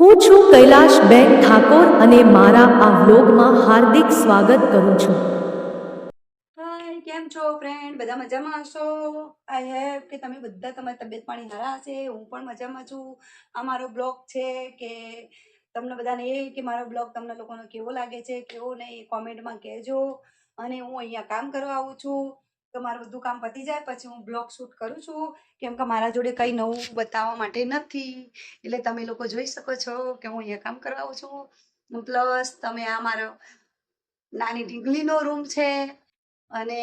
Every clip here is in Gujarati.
હું છું કૈલાશબેન ઠાકોર અને મારા આ વ્લોગમાં હાર્દિક સ્વાગત કરું છું. હાય કેમ છો ફ્રેન્ડ બધા મજામાં હશો? આઈ હેવ કે તમે બધા તમારી તબિયત પાણી સારા હશે. હું પણ મજામાં છું. આ મારો બ્લોગ છે કે તમને બધાને એ કે મારો બ્લોગ તમને લોકોને કેવો લાગે છે, કેવો નહીં કોમેન્ટમાં કહેજો. અને હું અહીંયા કામ કરવા આવું છું. તો મારું બધું કામ પતી જાય, પછી હું બ્લોગ શૂટ કરું છું. કેમ કે મારા જોડે કંઈ નવું બતાવવા માટે નથી. એટલે તમે લોકો જોઈ શકો છો કે હું અહીંયા કામ કરવા આવું છું પ્લસ તમે આ મારો નાની ઢીંગલીનો રૂમ છે અને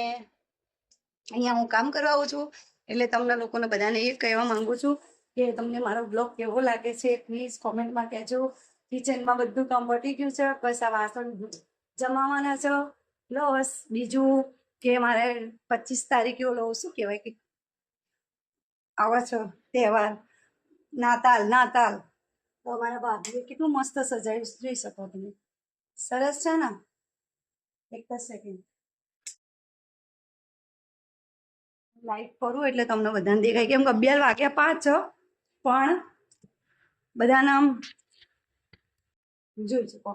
અહીંયા હું કામ કરવા આવું છું. એટલે તમને લોકોને બધાને એ કહેવા માંગુ છું કે તમને મારો બ્લોગ કેવો લાગે છે પ્લીઝ કોમેન્ટમાં કહેજો. કિચનમાં બધું કામ પતી ગયું છે. બસ આ વાસણ જમાવાના છે. પ્લસ બીજું કે મારે પચીસ તારીખે ઓલો શું કહેવાય કે આવે છો તહેવાર, નાતાલ નાતાલ. તો અમારા ભાભીએ કેટલું મસ્ત સજાવ્યું જોઈ શકો તમે. સરસ છે ને? એક જ સેકન્ડ લાઈટ કરું એટલે તમને બધાને દેખાય. કેમ કે અગિયાર વાગ્યા પાંચ છ પણ બધાને આમ જોઈ શકો.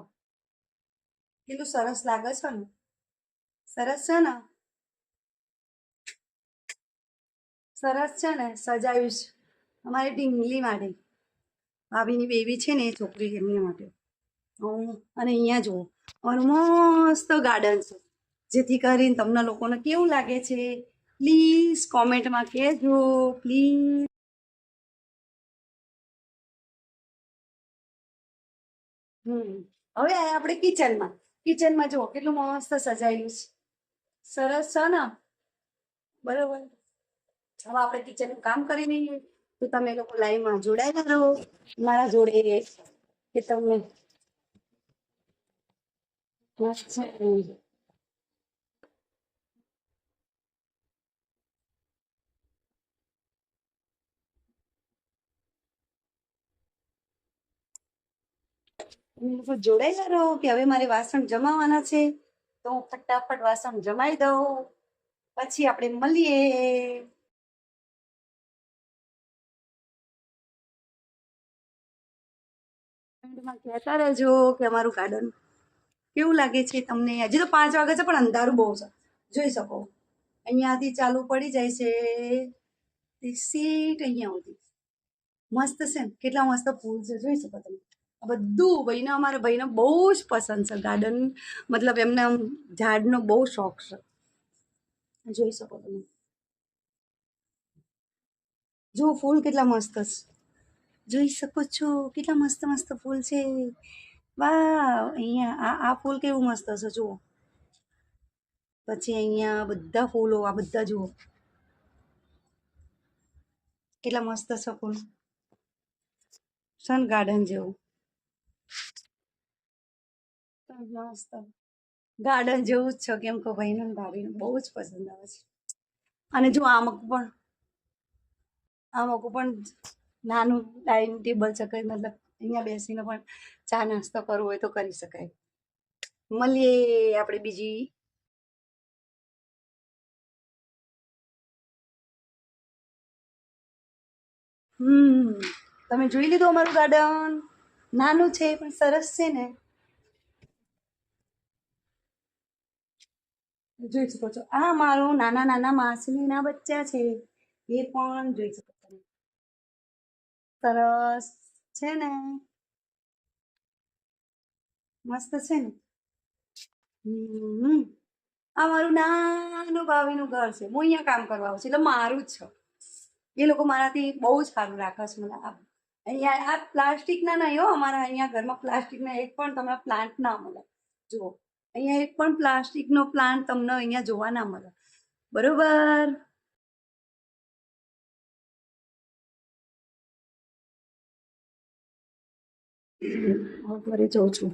કેટલું સરસ લાગે છે ને? સરસ છે ને? સરસ છે ને સજાવીશ અમારી ઢીંગલી માટે. ભાભીની બેબી છે ને એ છોકરી એમની માટે. અને અહીંયા જુઓ, અમારું મસ્ત ગાર્ડન છે. જેથી કરીને તમને લોકોને કેવું લાગે છે? પ્લીઝ કોમેન્ટમાં કહેજો પ્લીઝ હવે આપણે કિચનમાં કિચનમાં જુઓ, કેટલું મસ્ત સજાયેલું છે. સરસ છે ને? બરોબર. હવે આપણે કિચનનું કામ કરી લઈએ. તો તમે લોકો લાઈવમાં જોડાયેલા રહો. મારા જોડે કે તમને જોડાયેલા રહો કે હવે મારે વાસણ જમાવાના છે. તો હું ફટાફટ વાસણ જમાઈ દઉં. પછી આપણે મળીએ. કમેન્ટમાં કહેતા રહેજો કે અમારું ગાર્ડન કેવું લાગે છે તમને? હજી તો પાંચ વાગે છે, પણ અંધારું બહુ છે. જોઈ શકો. અહીંયાથી ચાલુ પડી જાય છે. સીટ અહીંયા સુધી. મસ્ત છે ને? કેટલા મસ્ત ફૂલ છે. જોઈ શકો તમે. બધું ભાઈને, અમારા ભાઈને બહુ જ પસંદ છે ગાર્ડન. મતલબ એમને ઝાડનો બહુ શોખ છે. જોઈ શકો તમે. જો, ફૂલ કેટલા મસ્ત છે. જોઈ શકો છો. કેટલા મસ્ત મસ્ત ફૂલ છે. વાહ અહીંયા આ આ ફૂલ કેવું મસ્ત છે, જુઓ. પછી અહીંયા બધા ફૂલો, આ બધા જુઓ. કેટલા મસ્ત છે ફૂલ. સન ગાર્ડન જેવું. મસ્ત. ગાર્ડન જેવું જ છે, કેમ કે ભાઈને ને ભાભીને બહુ જ પસંદ આવે છે. અને જો આમક પણ આમક પણ નાનું ડાઇનિંગ ટેબલ છે કંઈ, મતલબ અહીંયા બેસીને પણ ચા નાસ્તો કરવો હોય તો કરી શકાય. મળીએ આપણે બીજી હમ, તમે જોઈ લીધું અમારું ગાર્ડન નાનું છે, પણ સરસ છે ને. જોઈ શકો છો. આ મારું નાના નાના માછલીના બચ્ચા છે. એ પણ જોઈ શકો સરસ છે ને? મસ્ત છે ને? હમ. આ મારું નાનું ભાવીનું ઘર છે. હું અહીંયા કામ કરવા આવું છું. એટલે મારું જ છે. એ લોકો મારાથી બહુ જ સારું રાખે છે મને આ. અહીંયા આ પ્લાસ્ટિકના નહીં હો. અમારા અહીંયા ઘરમાં પ્લાસ્ટિકના એક પણ તમને પ્લાન્ટ ના મળે. જુઓ. અહીંયા એક પણ પ્લાસ્ટિકનો પ્લાન્ટ તમને અહીંયા જોવા ના મળે. બરોબર? હવે ઘરે જઉં છું.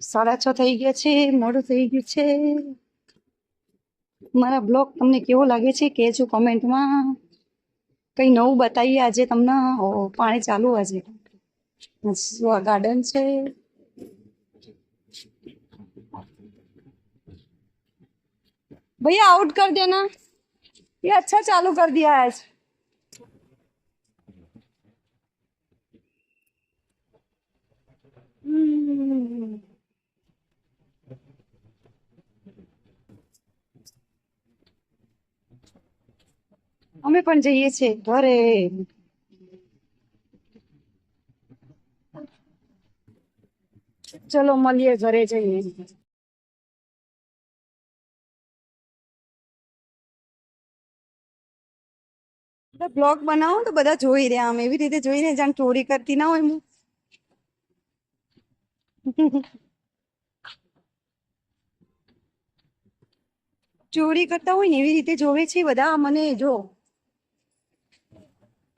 સાડા છ થઈ ગયા છે, મોડું થઈ ગયું છે. મારા બ્લોગ તમને કેવો લાગે છે, કહેજો કોમેન્ટમાં. કંઈ નવું બતાવીએ આજે તમને? પાણી ચાલુ આજે. આ ગાર્ડન છે. भैया आउट कर देना ये अच्छा चालू कर दिया है आज हम्म। અમે પણ જઈએ છીએ ઘરે ચલો મળીએ ઘરે જઈએ બ્લોગ બનાવો તો બધા જોઈ રહ્યા આમ એવી રીતે જોઈને જાણ ચોરી કરતી ના હોય હું ચોરી કરતા હોય ને એવી રીતે જોવે છે બધા. મને જો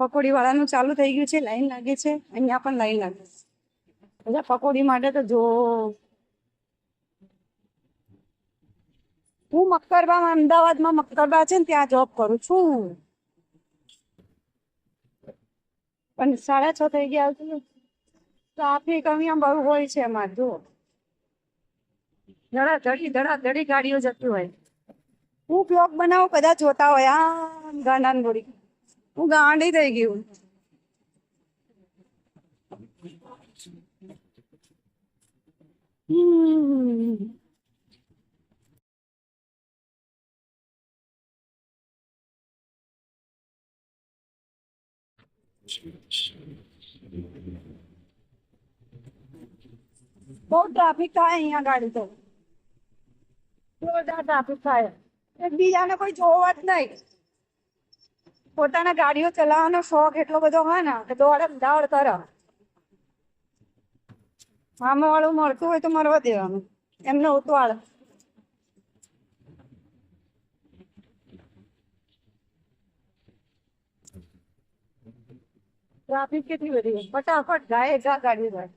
પકોડી વાળાનું ચાલુ થઈ ગયું છે, લાઈન લાગે છે. અહીંયા પણ લાઈન લાગે છે. બધા પકોડી માટે તો જો હું મકરબા અમદાવાદમાં મક્કરબા છે ને ત્યાં જોબ કરું છું. પણ સાડા છ થઈ ગયા છે ટ્રાફિક અહીંયા બહુ હોય છે અમારે જો ધડા ધડી ધડા ધડી ગાડીઓ જતી હોય. હું બ્લોગ બનાવું કદાચ જોતા હોય આ ગાંડાન બોડી હું ગાંડી થઈ ગયું હમ. બહુ ટ્રાફિક થાય અહીંયા ગાડી તો. જોરદાર ટ્રાફિક થાય. એકબીજાને કોઈ જોવા જ નહીં. પોતાના ગાડીઓ ચલાવવાનો શોખ એટલો બધો હોય ને કે દોડે દોડ કરે. મામા વાળું મળતું હોય તો મરવા દેવાનું. એમને ઉતવાળ. ટ્રાફિક કેટલી બધી? ફટાફટ ગાય ગા કાઢી જાય